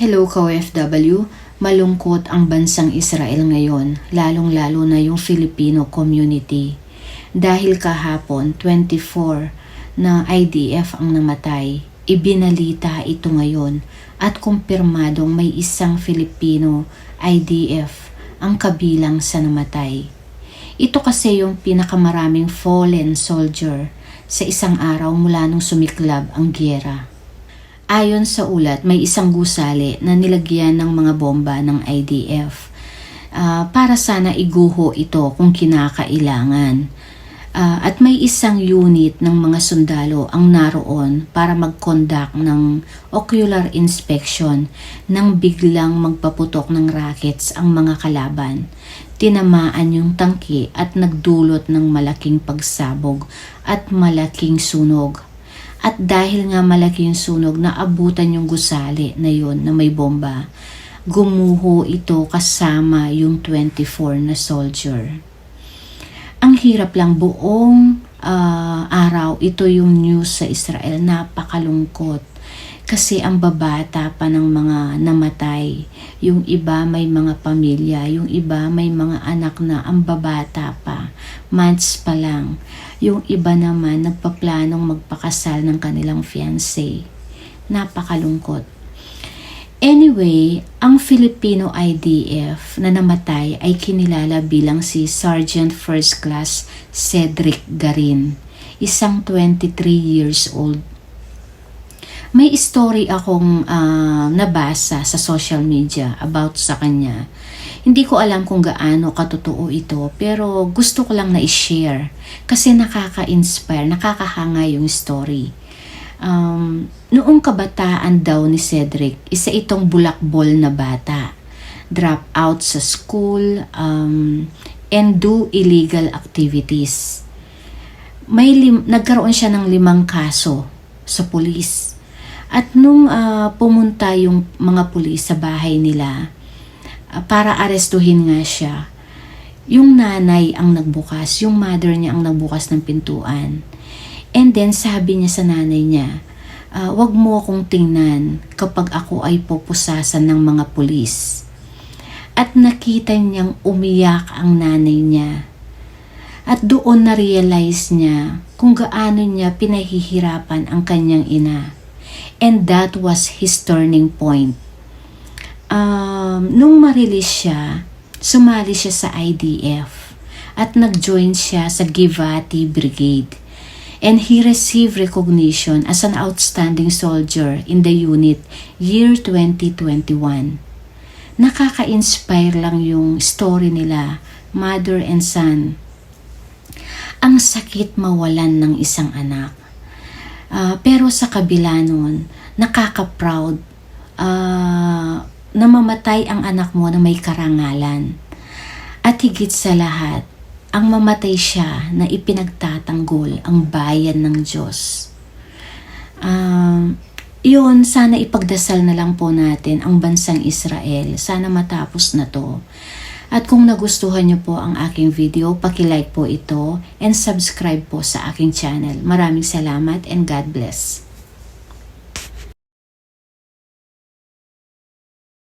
Hello ka-OFW, malungkot ang bansang Israel ngayon, lalong-lalo na yung Filipino community. Dahil kahapon, 24 na IDF ang namatay, ibinalita ito ngayon at kumpirmadong may isang Filipino IDF ang kabilang sa namatay. Ito kasi yung pinakamaraming fallen soldier sa isang araw mula nung sumiklab ang gyera. Ayon sa ulat, may isang gusali na nilagyan ng mga bomba ng IDF ah, para sana iguho ito kung kinakailangan. Ah, at may isang unit ng mga sundalo ang naroon para mag-conduct ng ocular inspection nang biglang magpaputok ng rockets ang mga kalaban. Tinamaan yung tangki at nagdulot ng malaking pagsabog at malaking sunog. At dahil nga malaki yung sunog, naabutan yung gusali na yun na may bomba. Gumuho ito kasama yung 24 na soldier. Ang hirap lang buong ah, araw, ito yung news sa Israel, napakalungkot. Kasi ang babata pa ng mga namatay. Yung iba may mga pamilya, yung iba may mga anak na ang babata pa. Months pa lang. Yung iba naman nagpaplanong magpakasal ng kanilang fiancé. Napakalungkot. Anyway, ang Filipino IDF na namatay ay kinilala bilang si Sergeant First Class Cedric Garin, isang 23 years old. May story akong ah, nabasa sa social media about sa kanya. Hindi ko alam kung gaano katotoo ito, pero gusto ko lang na i-share kasi nakaka-inspire, nakakahanga yung story. Um, noong kabataan daw ni Cedric, isa itong bulakbol na bata. Drop out sa school um, and do illegal activities. May lim- nagkaroon siya ng limang kaso sa pulis. At nung ah, pumunta yung mga pulis sa bahay nila ah, para arestuhin nga siya, yung nanay ang nagbukas, yung mother niya ang nagbukas ng pintuan. And then sabi niya sa nanay niya, "Ah, wag mo akong tingnan kapag ako ay pupusasan ng mga pulis. At nakita niyang umiyak ang nanay niya. At doon na-realize niya kung gaano niya pinahihirapan ang kanyang ina. And that was his turning point. Um, nung marilis siya, sumali siya sa IDF at nag-join siya sa Givati Brigade and he received recognition as an outstanding soldier in the unit year 2021. Nakaka-inspire lang yung story nila, mother and son. Ang sakit mawalan ng isang anak. Ah, pero sa kabila nun, nakaka-proud ah, na mamatay ang anak mo na may karangalan. At higit sa lahat, ang mamatay siya na ipinagtatanggol ang bayan ng Diyos. Um, yun, sana ipagdasal na lang po natin ang bansang Israel. Sana matapos na to. At kung nagustuhan niyo po ang aking video, pakilike po ito and subscribe po sa aking channel. Maraming salamat and God bless.